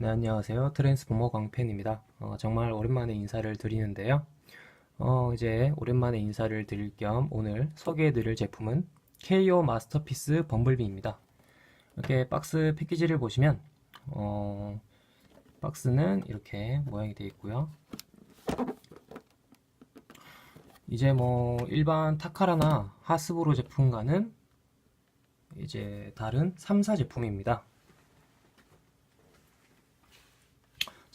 네, 안녕하세요. 트랜스포머 광팬입니다. 어, 정말 오랜만에 인사를 드리는데요. 어, 이제 오랜만에 인사를 드릴 겸 오늘 소개해 드릴 제품은 KO 마스터피스 범블비입니다. 이렇게 박스 패키지를 보시면, 어, 박스는 이렇게 모양이 되어 있고요. 이제 뭐 일반 타카라나 하스브로 제품과는 이제 다른 3사 제품입니다.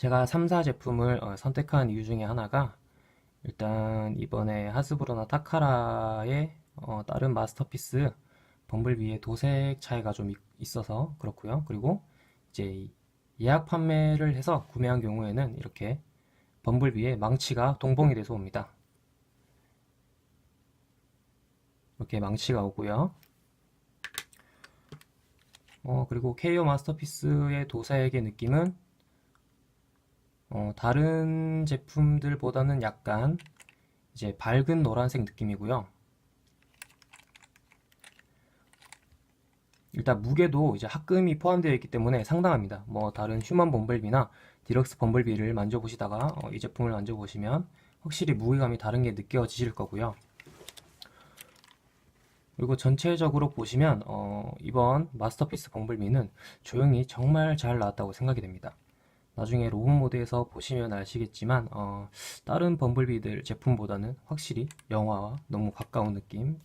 제가 3사 제품을 어, 선택한 이유 중에 하나가 일단 이번에 하스브로나 타카라의 어, 다른 마스터피스 범블비의 도색 차이가 좀 있- 있어서 그렇고요. 그리고 이제 이 예약 판매를 해서 구매한 경우에는 이렇게 범블비의 망치가 동봉이 돼서 옵니다. 이렇게 망치가 오고요. 어, 그리고 KO 마스터피스의 도색의 느낌은 어, 다른 제품들보다는 약간 이제 밝은 노란색 느낌이고요. 일단 무게도 이제 합금이 포함되어 있기 때문에 상당합니다. 뭐 다른 휴먼 범블비나 디럭스 범블비를 만져보시다가 어, 이 제품을 만져보시면 확실히 무게감이 다른 게 느껴지실 거고요. 그리고 전체적으로 보시면 어, 이번 마스터피스 범블비는 조형이 정말 잘 나왔다고 생각이 됩니다. 나중에 로봇 모드에서 보시면 아시겠지만 어, 다른 범블비들 제품보다는 확실히 영화와 너무 가까운 느낌이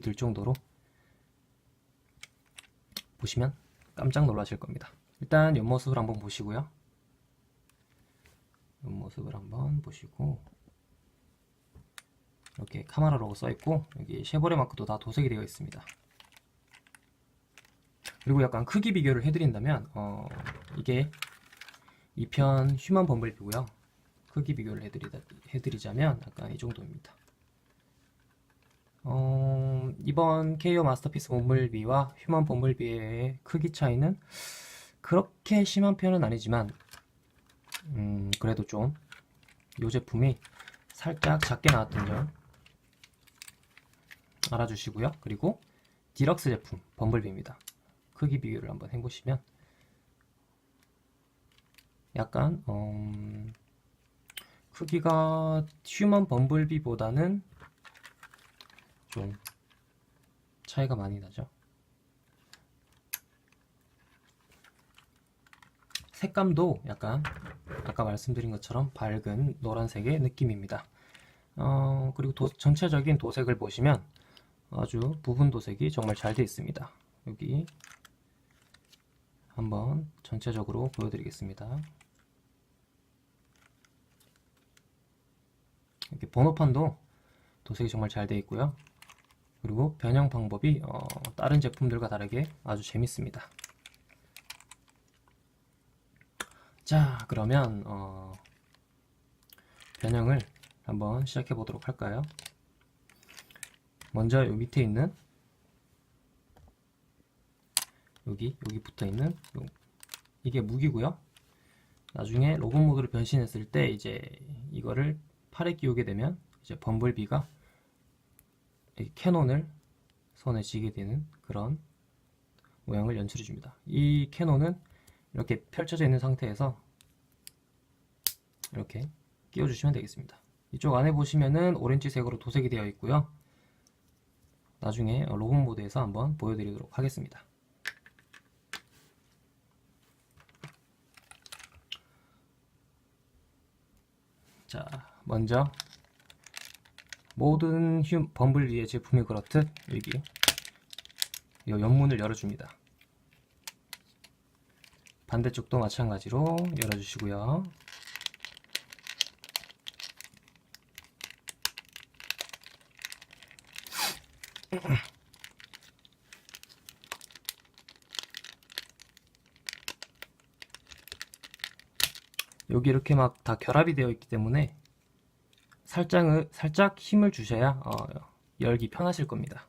들 정도로 보시면 깜짝 놀라실 겁니다. 일단 옆모습을 한번 보시고요. 옆모습을 한번 보시고 이렇게 카메라 로고 써있고 여기 쉐보레 마크도 다 도색이 되어 있습니다. 그리고 약간 크기 비교를 해드린다면 어, 이게 2편 휴먼 범블비고요. 크기 비교를 해드리다, 해드리자면 약간 이 정도입니다. 어, 이번 KO 마스터피스 범블비와 휴먼 범블비의 크기 차이는 그렇게 심한 편은 아니지만 음, 그래도 좀 이 제품이 살짝 작게 나왔던 점 알아주시고요. 그리고 디럭스 제품 범블비입니다. 크기 비교를 한번 해보시면 약간 음, 크기가 휴먼 범블비보다는 좀 차이가 많이 나죠. 색감도 약간 아까 말씀드린 것처럼 밝은 노란색의 느낌입니다. 어, 그리고 도- 전체적인 도색을 보시면 아주 부분 도색이 정말 잘 되어 있습니다. 여기 한번 전체적으로 보여드리겠습니다. 이렇게 번호판도 도색이 정말 잘 되어 있고요. 그리고 변형 방법이 어, 다른 제품들과 다르게 아주 재밌습니다. 자, 그러면 어, 변형을 한번 시작해 보도록 할까요? 먼저 요 밑에 있는 여기 여기 붙어 있는 요- 이게 무기고요. 나중에 로봇 모드로 변신했을 때 이제 이거를 팔에 끼우게 되면 이제 범블비가 이 캐논을 손에 쥐게 되는 그런 모양을 연출해 줍니다. 이 캐논은 이렇게 펼쳐져 있는 상태에서 이렇게 끼워 주시면 되겠습니다. 이쪽 안에 보시면은 오렌지색으로 도색이 되어 있고요. 나중에 로봇 모드에서 한번 보여드리도록 하겠습니다. 자, 먼저 모든 휴 범블비의 제품이 그렇듯 여기 이 옆문을 열어줍니다. 반대쪽도 마찬가지로 열어주시고요. 여기 이렇게 막 다 결합이 되어 있기 때문에 살짝, 살짝 힘을 주셔야 어, 열기 편하실 겁니다.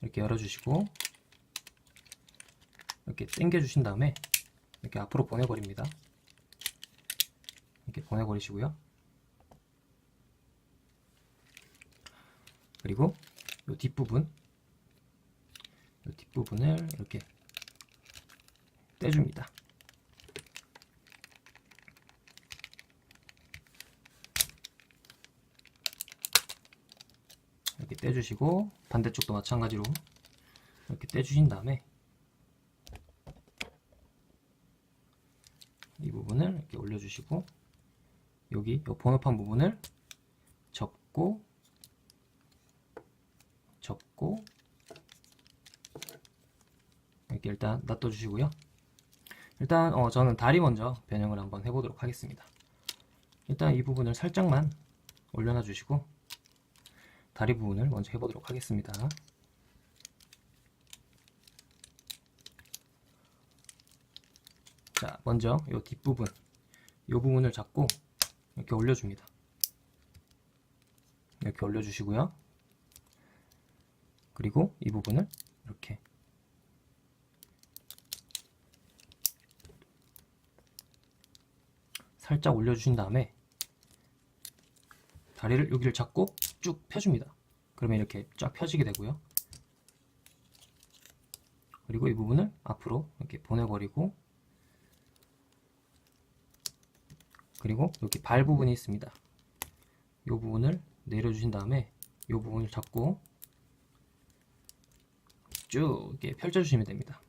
이렇게 열어주시고 이렇게 당겨 주신 다음에 이렇게 앞으로 보내버립니다. 이렇게 보내버리시고요. 그리고 이 뒷부분 이 뒷부분을 이렇게 떼줍니다. 떼주시고 반대쪽도 마찬가지로 이렇게 떼주신 다음에 이 부분을 이렇게 올려주시고 여기 이 번호판 부분을 접고 접고 이렇게 일단 놔둬주시고요. 일단 어, 저는 다리 먼저 변형을 한번 해보도록 하겠습니다. 일단 이 부분을 살짝만 올려놔 주시고 다리 부분을 먼저 해보도록 하겠습니다. 자, 먼저 이 뒷부분, 이 부분을 잡고 이렇게 올려줍니다. 이렇게 올려주시고요. 그리고 이 부분을 이렇게 살짝 올려주신 다음에 다리를 여기를 잡고 쭉 펴줍니다. 그러면 이렇게 쫙 펴지게 되고요. 그리고 이 부분을 앞으로 이렇게 보내버리고 그리고 여기 발 부분이 있습니다. 이 부분을 내려주신 다음에 이 부분을 잡고 쭉 이렇게 펼쳐주시면 됩니다.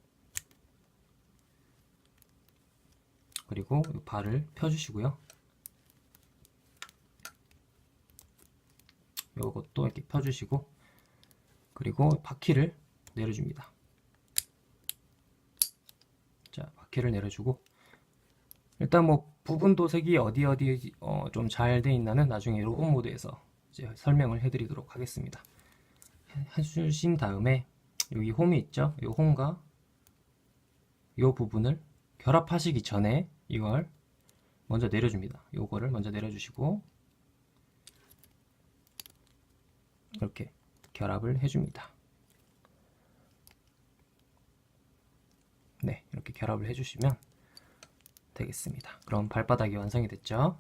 그리고 이 발을 펴주시고요. 이것도 이렇게 펴주시고 그리고 바퀴를 내려줍니다. 자, 바퀴를 내려주고 일단 뭐 부분 도색이 어디 어디 어, 좀 잘 돼 있나는 나중에 로봇 모드에서 이제 설명을 해드리도록 하겠습니다. 해- 해주신 다음에 여기 홈이 있죠? 이 홈과 이 부분을 결합하시기 전에 이걸 먼저 내려줍니다. 요거를 먼저 내려주시고 이렇게 결합을 해줍니다. 네, 이렇게 결합을 해주시면 되겠습니다. 그럼 발바닥이 완성이 됐죠?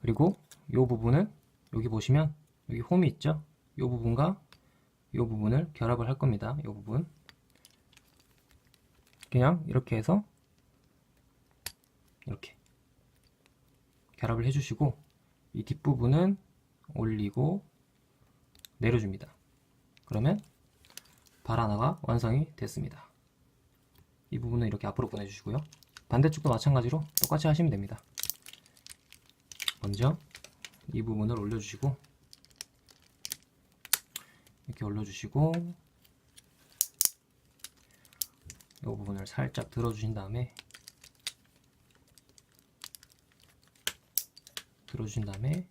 그리고 이 부분은 여기 보시면 여기 홈이 있죠? 이 부분과 이 부분을 결합을 할 겁니다. 이 부분 그냥 이렇게 해서 이렇게 결합을 해주시고 이 뒷부분은 올리고 내려줍니다. 그러면 발 하나가 완성이 됐습니다. 이 부분은 이렇게 앞으로 보내주시고요. 반대쪽도 마찬가지로 똑같이 하시면 됩니다. 먼저 이 부분을 올려주시고 이렇게 올려주시고 이 부분을 살짝 들어주신 다음에 들어주신 다음에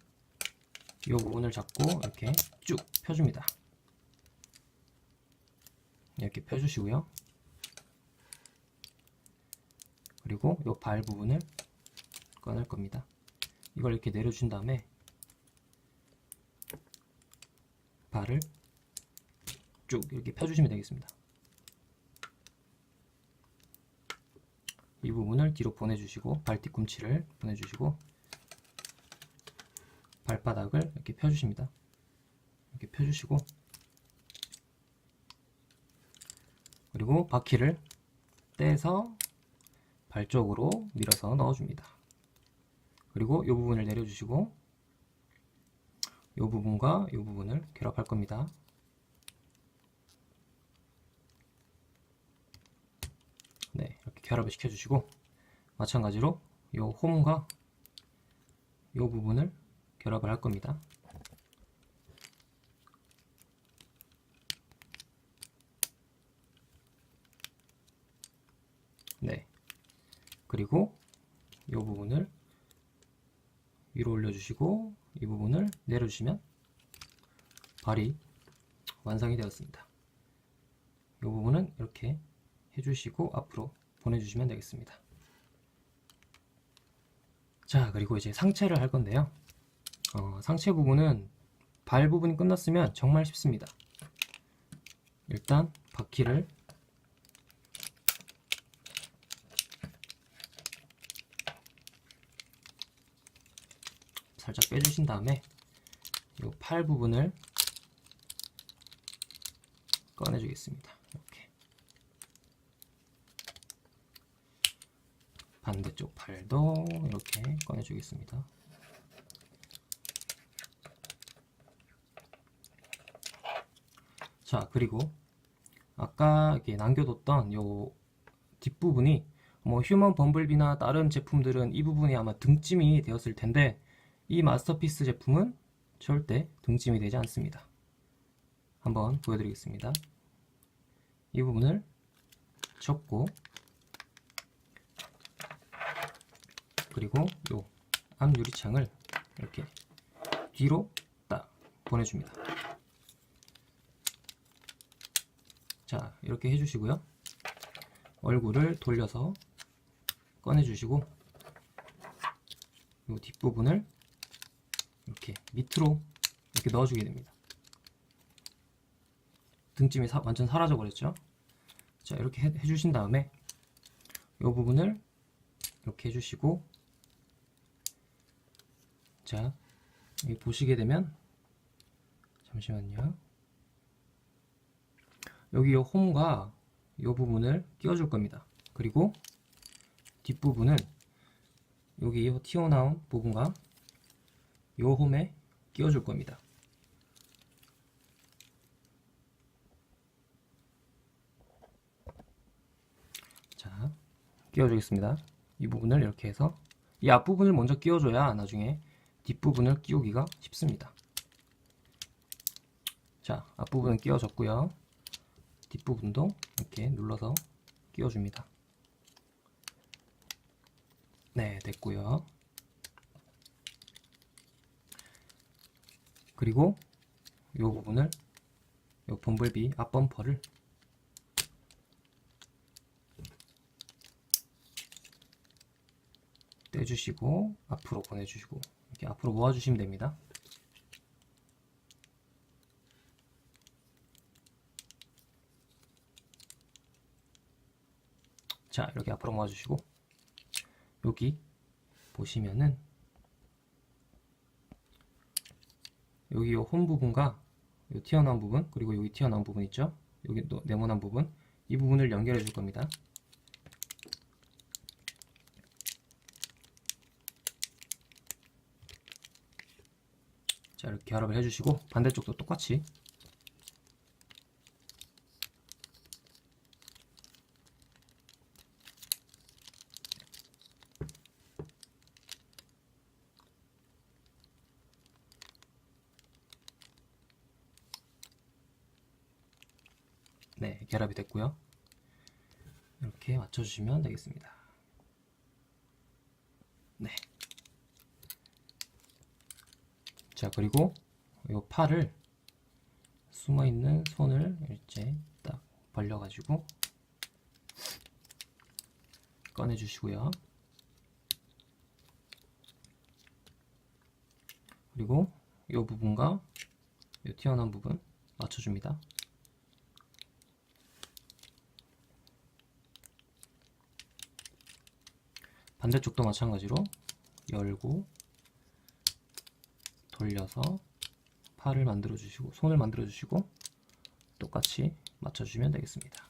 이 부분을 잡고 이렇게 쭉 펴줍니다. 이렇게 펴주시고요. 그리고 이 발 부분을 꺼낼 겁니다. 이걸 이렇게 내려준 다음에 발을 쭉 이렇게 펴주시면 되겠습니다. 이 부분을 뒤로 보내주시고 발 뒤꿈치를 보내주시고 발바닥을 이렇게 펴주십니다. 이렇게 펴주시고 그리고 바퀴를 떼서 발 쪽으로 밀어서 넣어줍니다. 그리고 이 부분을 내려주시고 이 부분과 이 부분을 결합할 겁니다. 네, 이렇게 결합을 시켜주시고 마찬가지로 이 홈과 이 부분을 결합을 할 겁니다. 네. 그리고 이 부분을 위로 올려주시고 이 부분을 내려주시면 발이 완성이 되었습니다. 이 부분은 이렇게 해주시고 앞으로 보내주시면 되겠습니다. 자, 그리고 이제 상체를 할 건데요. 어, 상체 부분은 발 부분이 끝났으면 정말 쉽습니다. 일단 바퀴를 살짝 빼주신 다음에 이 팔 부분을 꺼내주겠습니다. 이렇게 반대쪽 팔도 이렇게 꺼내주겠습니다. 자, 그리고 아까 남겨뒀던 요 뒷부분이 뭐 휴먼 범블비나 다른 제품들은 이 부분이 아마 등짐이 되었을 텐데 이 마스터피스 제품은 절대 등짐이 되지 않습니다. 한번 보여드리겠습니다. 이 부분을 접고 그리고 요 앞 유리창을 이렇게 뒤로 딱 보내줍니다. 자, 이렇게 해주시고요. 얼굴을 돌려서 꺼내주시고 이 뒷부분을 이렇게 밑으로 이렇게 넣어주게 됩니다. 등짐이 사- 완전 사라져 버렸죠? 자, 이렇게 해, 해주신 다음에 이 부분을 이렇게 해주시고 자, 보시게 되면 잠시만요. 여기 요 홈과 요 부분을 끼워줄 겁니다. 그리고 뒷부분은 여기 요 튀어나온 부분과 요 홈에 끼워줄 겁니다. 자, 끼워주겠습니다. 이 부분을 이렇게 해서 이 앞부분을 먼저 끼워줘야 나중에 뒷부분을 끼우기가 쉽습니다. 자, 앞부분은 끼워졌고요. 뒷부분도 이렇게 눌러서 끼워줍니다. 네, 됐고요. 그리고 이 부분을 이 범블비 앞범퍼를 떼주시고 앞으로 보내주시고 이렇게 앞으로 모아주시면 됩니다. 자 이렇게 앞으로 모아주시고 여기 보시면은 여기 요홈 부분과 요 튀어나온 부분 그리고 여기 튀어나온 부분 있죠? 여기 또 네모난 부분. 이 부분을 연결해 줄 겁니다. 자 이렇게 결합을 해주시고 반대쪽도 똑같이 네 결합이 됐고요 이렇게 맞춰주시면 되겠습니다 네. 자 그리고 이 팔을 숨어 있는 손을 이렇게 딱 벌려 가지고 꺼내 주시고요. 그리고 이 부분과 이 튀어나온 부분 맞춰줍니다. 반대쪽도 마찬가지로 열고 돌려서 팔을 만들어 주시고 손을 만들어 주시고 똑같이 맞춰 주시면 되겠습니다.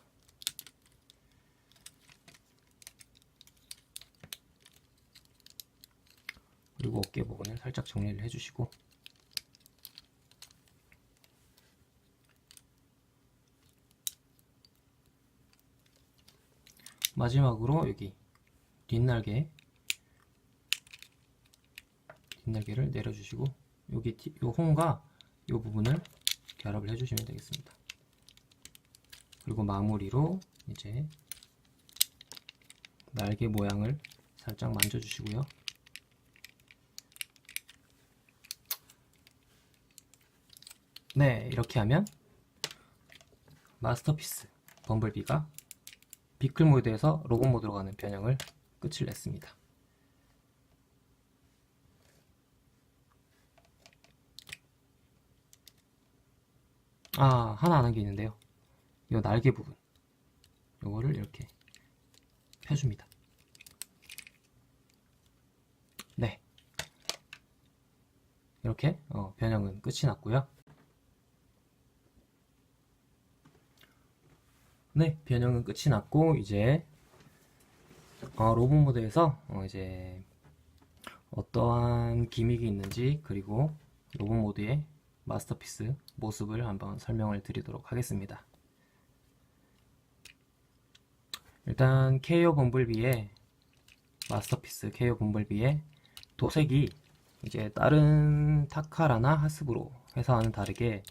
그리고 어깨 부분을 살짝 정리를 해 주시고 마지막으로 여기 뒷날개 뒷날개를 내려주시고 여기 티- 요 홈과 요 부분을 결합을 해주시면 되겠습니다. 그리고 마무리로 이제 날개 모양을 살짝 만져주시고요. 네, 이렇게 하면 마스터피스 범블비가 비클 모드에서 로봇 모드로 가는 변형을 끝을 냈습니다. 아, 하나 아는 게 있는데요. 이 날개 부분. 요거를 이렇게 펴줍니다. 네. 이렇게 어, 변형은 끝이 났고요. 네, 변형은 끝이 났고 이제 어, 로봇 모드에서 어, 이제 어떠한 기믹이 있는지 그리고 로봇 모드의 마스터피스 모습을 한번 설명을 드리도록 하겠습니다. 일단 케이오 범블비의 마스터피스 케이오 범블비의 도색이 이제 다른 타카라나 하스브로 회사와는 다르게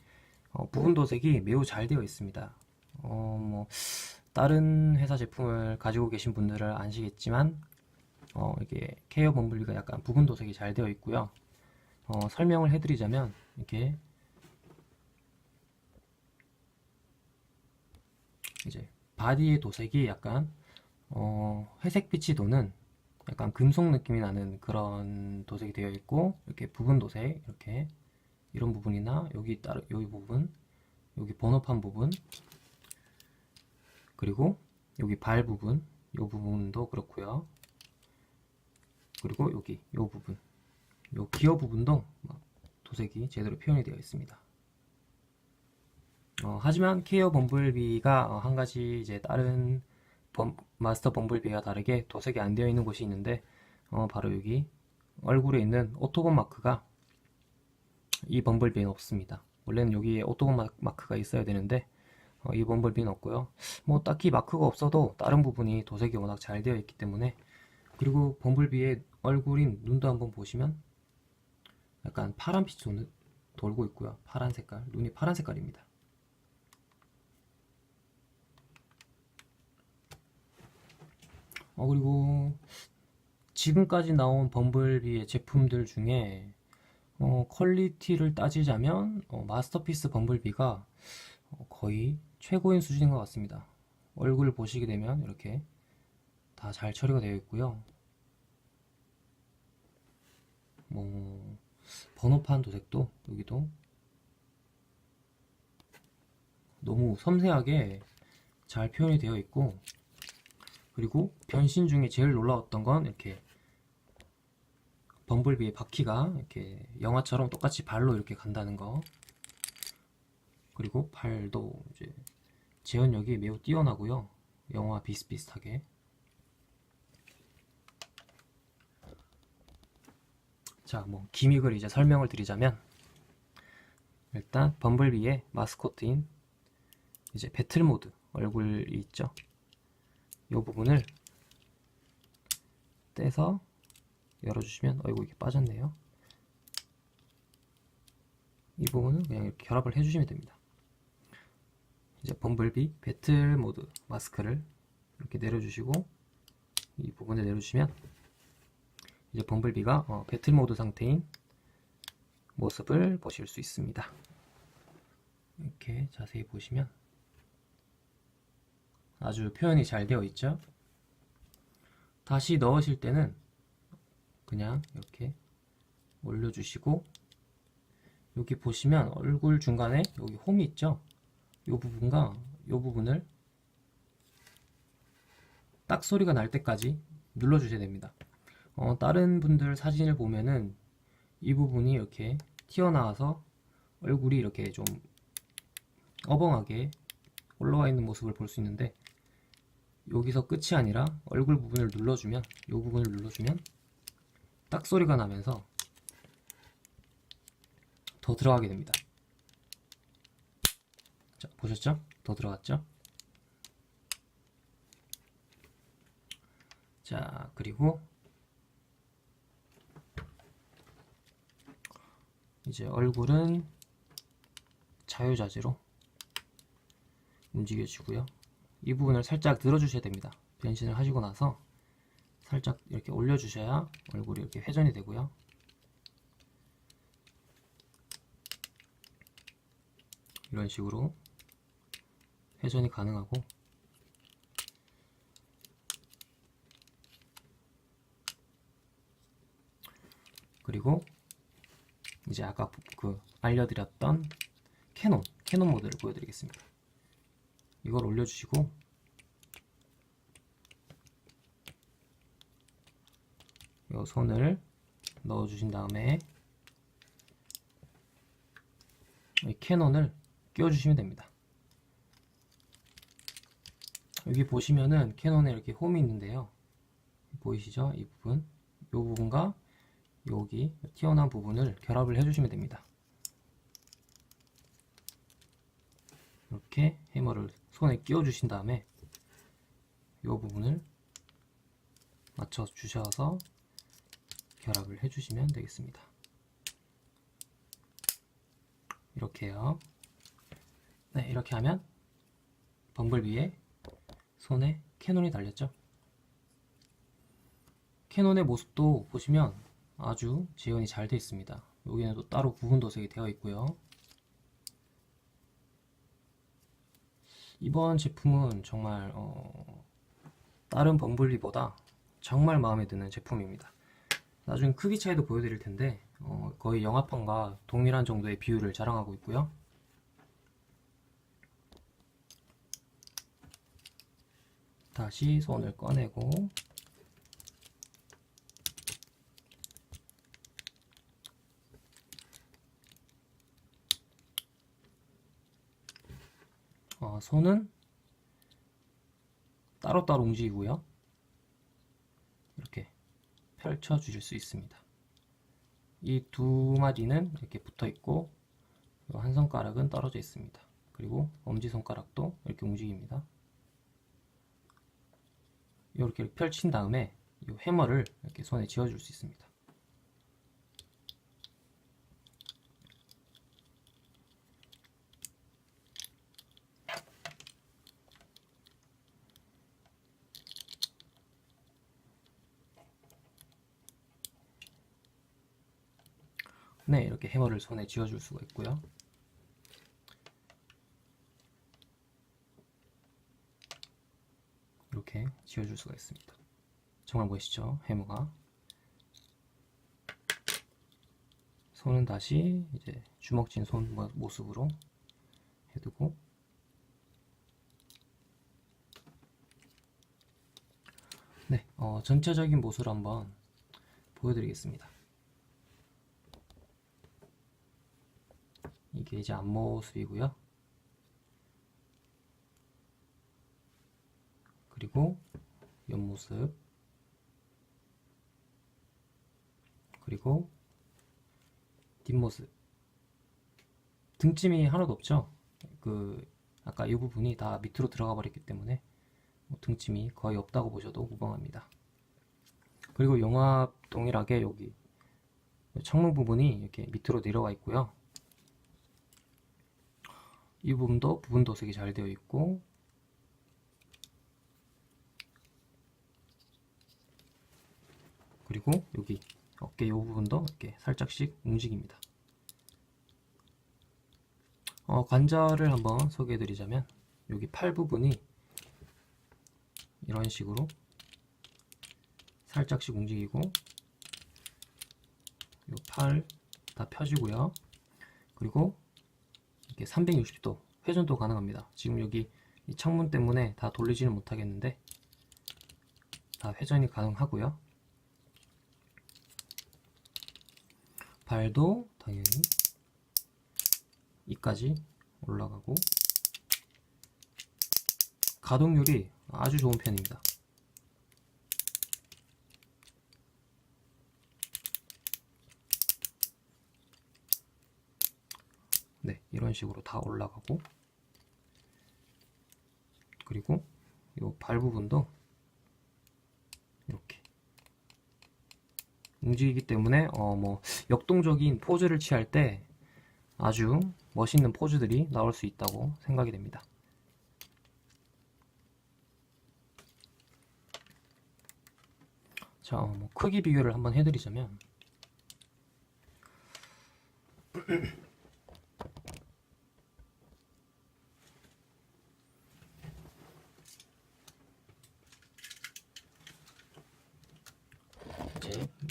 어, 부분 도색이 매우 잘 되어 있습니다. 어, 뭐 다른 회사 제품을 가지고 계신 분들은 아시겠지만 어, 이게 케이오 범블비가 약간 부분 도색이 잘 되어 있고요. 어, 설명을 해드리자면 이렇게 이제 바디의 도색이 약간 어, 회색빛이 도는 약간 금속 느낌이 나는 그런 도색이 되어 있고 이렇게 부분 도색 이렇게 이런 부분이나 여기 따로 여기 부분 여기 번호판 부분 그리고 여기 발 부분 이 부분도 그렇고요 그리고 여기 이 부분 요 기어 부분도 막 도색이 제대로 표현이 되어 있습니다. 어, 하지만 케어 범블비가 어, 한 가지 이제 다른 범- 마스터 범블비와 다르게 도색이 안 되어 있는 곳이 있는데 어, 바로 여기 얼굴에 있는 오토건 마크가 이 범블비는 없습니다. 원래는 여기에 오토건 마- 마크가 있어야 되는데 어, 이 범블비는 없고요. 뭐 딱히 마크가 없어도 다른 부분이 도색이 워낙 잘 되어 있기 때문에 그리고 범블비의 얼굴인 눈도 한번 보시면 약간 파란 빛이 도는- 돌고 있고요. 파란 색깔, 눈이 파란 색깔입니다. 어, 그리고 지금까지 나온 범블비의 제품들 중에 어, 퀄리티를 따지자면 어, 마스터피스 범블비가 어, 거의 최고인 수준인 것 같습니다. 얼굴 보시게 되면 이렇게 다 잘 처리가 되어 있고요. 뭐 번호판 도색도 여기도 너무 섬세하게 잘 표현이 되어 있고 그리고 변신 중에 제일 놀라웠던 건 이렇게 범블비의 바퀴가 이렇게 영화처럼 똑같이 발로 이렇게 간다는 거 그리고 발도 이제 재현력이 매우 뛰어나고요 영화 비슷비슷하게 자, 뭐 기믹을 이제 설명을 드리자면 일단 범블비의 마스코트인 이제 배틀 모드 얼굴이 있죠. 이 부분을 떼서 열어주시면 어이구 이게 빠졌네요. 이 부분은 그냥 이렇게 결합을 해주시면 됩니다. 이제 범블비 배틀 모드 마스크를 이렇게 내려주시고 이 부분을 내려주시면 이제 범블비가 어, 배틀 모드 상태인 모습을 보실 수 있습니다. 이렇게 자세히 보시면 아주 표현이 잘 되어 있죠. 다시 넣으실 때는 그냥 이렇게 올려주시고 여기 보시면 얼굴 중간에 여기 홈이 있죠. 이 부분과 이 부분을 딱 소리가 날 때까지 눌러주셔야 됩니다. 어, 다른 분들 사진을 보면은 이 부분이 이렇게 튀어나와서 얼굴이 이렇게 좀 어벙하게 올라와 있는 모습을 볼 수 있는데 여기서 끝이 아니라 얼굴 부분을 눌러주면 이 부분을 눌러주면 딱 소리가 나면서 더 들어가게 됩니다. 자, 보셨죠? 더 들어갔죠? 자, 그리고 이제 얼굴은 자유자재로 움직여주고요. 이 부분을 살짝 늘어주셔야 됩니다. 변신을 하시고 나서 살짝 이렇게 올려주셔야 얼굴이 이렇게 회전이 되고요. 이런 식으로 회전이 가능하고 그리고 이제 아까 그 알려드렸던 캐논 캐논 모드를 보여드리겠습니다. 이걸 올려주시고 이 손을 넣어주신 다음에 이 캐논을 끼워주시면 됩니다. 여기 보시면은 캐논에 이렇게 홈이 있는데요. 보이시죠? 이 부분, 이 부분과 여기 튀어나온 부분을 결합을 해주시면 됩니다. 이렇게 해머를 손에 끼워 주신 다음에 이 부분을 맞춰 주셔서 결합을 해 주시면 되겠습니다. 이렇게요. 네, 이렇게 하면 범블비에 손에 캐논이 달렸죠. 캐논의 모습도 보시면 아주 재현이 잘 되어 있습니다. 여기는 또 따로 부분 도색이 되어 있고요. 이번 제품은 정말 어, 다른 범블비보다 정말 마음에 드는 제품입니다. 나중에 크기 차이도 보여드릴 텐데 어, 거의 영화판과 동일한 정도의 비율을 자랑하고 있고요. 다시 손을 꺼내고 어, 손은 따로따로 움직이고요. 이렇게 펼쳐 주실 수 있습니다. 이 두 마디는 이렇게 붙어 있고 한 손가락은 떨어져 있습니다. 그리고 엄지손가락도 이렇게 움직입니다. 이렇게 펼친 다음에 이 해머를 이렇게 손에 쥐어줄 수 있습니다. 네, 이렇게 해머를 손에 쥐어줄 수가 있고요. 이렇게 지어줄 수가 있습니다. 정말 멋있죠? 해머가. 손은 다시 이제 주먹진 손 모- 모습으로 해두고 네, 어, 전체적인 모습을 한번 보여드리겠습니다. 이게 이제 앞모습이고요. 그리고 옆모습. 그리고 뒷모습. 등짐이 하나도 없죠? 그 아까 이 부분이 다 밑으로 들어가 버렸기 때문에 뭐 등짐이 거의 없다고 보셔도 무방합니다. 그리고 영화 동일하게 여기 창문 부분이 이렇게 밑으로 내려와 있고요. 이 부분도 부분 도색이 잘 되어 있고 그리고 여기 어깨 이 부분도 이렇게 살짝씩 움직입니다. 어, 관절을 한번 소개해 드리자면 여기 팔 부분이 이런 식으로 살짝씩 움직이고 이 팔 다 펴지고요. 그리고 이렇게 360도 회전도 가능합니다. 지금 여기 이 창문 때문에 다 돌리지는 못하겠는데 다 회전이 가능하고요. 발도 당연히 이까지 올라가고 가동률이 아주 좋은 편입니다. 네, 이런 식으로 다 올라가고 그리고 이 발 부분도 이렇게 움직이기 때문에 어 뭐 역동적인 포즈를 취할 때 아주 멋있는 포즈들이 나올 수 있다고 생각이 됩니다. 자, 어, 뭐 크기 비교를 한번 해드리자면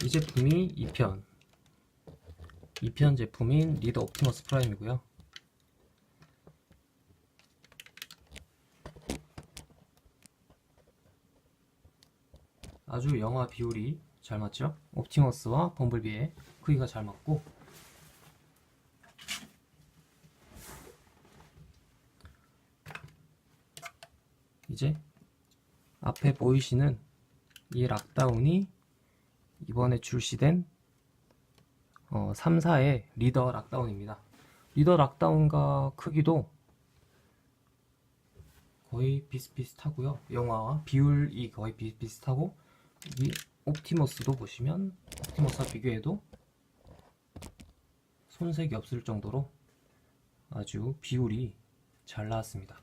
이제 이 제품이 2편. 2편 제품인 리더 옵티머스 프라임이고요. 아주 영화 비율이 잘 맞죠? 옵티머스와 범블비의 크기가 잘 맞고. 이제 앞에 보이시는 이 락다운이 이번에 출시된 어, 3사의 리더 락다운입니다. 리더 락다운과 크기도 거의 비슷비슷하고요. 영화와 비율이 거의 비슷비슷하고 이 옵티머스도 보시면 옵티머스와 비교해도 손색이 없을 정도로 아주 비율이 잘 나왔습니다.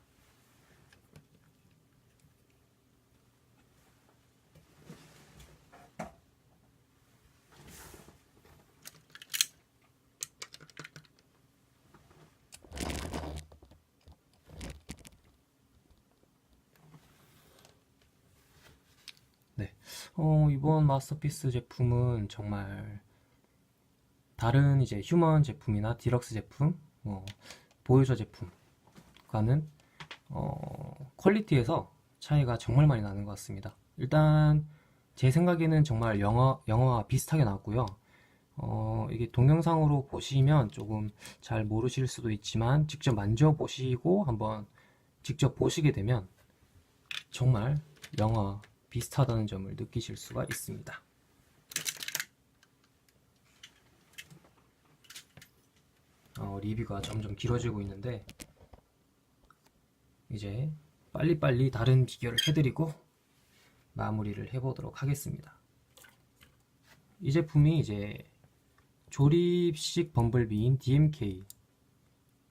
네. 어, 이번 마스터피스 제품은 정말 다른 이제 휴먼 제품이나 디럭스 제품, 뭐 보유저 제품과는 어, 퀄리티에서 차이가 정말 많이 나는 것 같습니다. 일단 제 생각에는 정말 영화 영화와 비슷하게 나왔고요. 어, 이게 동영상으로 보시면 조금 잘 모르실 수도 있지만 직접 만져보시고 한번 직접 보시게 되면 정말 영화와 비슷하다는 점을 느끼실 수가 있습니다. 어, 리뷰가 점점 길어지고 있는데 이제 빨리빨리 다른 비교를 해드리고 마무리를 해보도록 하겠습니다. 이 제품이 이제 조립식 범블비인 DMK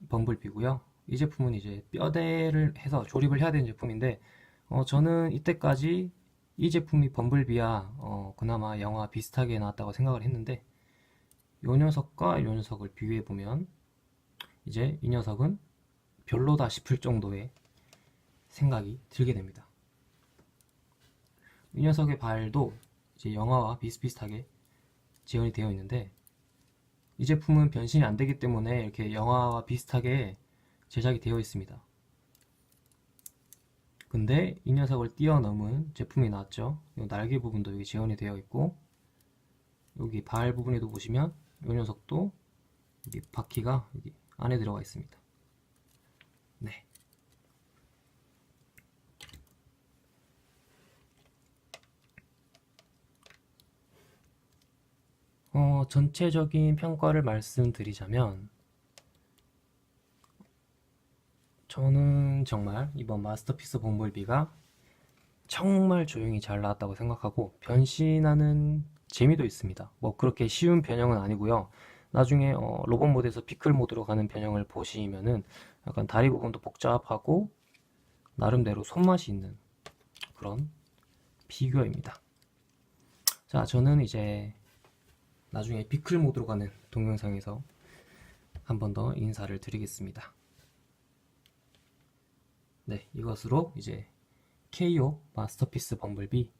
범블비고요. 이 제품은 이제 뼈대를 해서 조립을 해야 되는 제품인데 어, 저는 이때까지 이 제품이 범블비와 어, 그나마 영화 비슷하게 나왔다고 생각을 했는데 이 녀석과 이 녀석을 비교해 보면 이제 이 녀석은 별로다 싶을 정도의 생각이 들게 됩니다. 이 녀석의 발도 이제 영화와 비슷비슷하게 재현이 되어 있는데 이 제품은 변신이 안 되기 때문에 이렇게 영화와 비슷하게 제작이 되어 있습니다. 근데 이 녀석을 뛰어넘은 제품이 나왔죠. 이 날개 부분도 여기 재현이 되어 있고 여기 발 부분에도 보시면 이 녀석도 여기 바퀴가 여기 안에 들어가 있습니다. 네. 어, 전체적인 평가를 말씀드리자면 정말 이번 마스터피스 범블비가 정말 조용히 잘 나왔다고 생각하고 변신하는 재미도 있습니다. 뭐 그렇게 쉬운 변형은 아니고요. 나중에 어, 로봇 모드에서 피클 모드로 가는 변형을 보시면은 약간 다리 부분도 복잡하고 나름대로 손맛이 있는 그런 피규어입니다. 자, 저는 이제 나중에 피클 모드로 가는 동영상에서 한 번 더 인사를 드리겠습니다. 네, 이것으로 이제 KO 마스터피스 범블비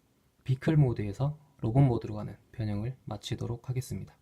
비클 모드에서 로봇 모드로 가는 변형을 마치도록 하겠습니다.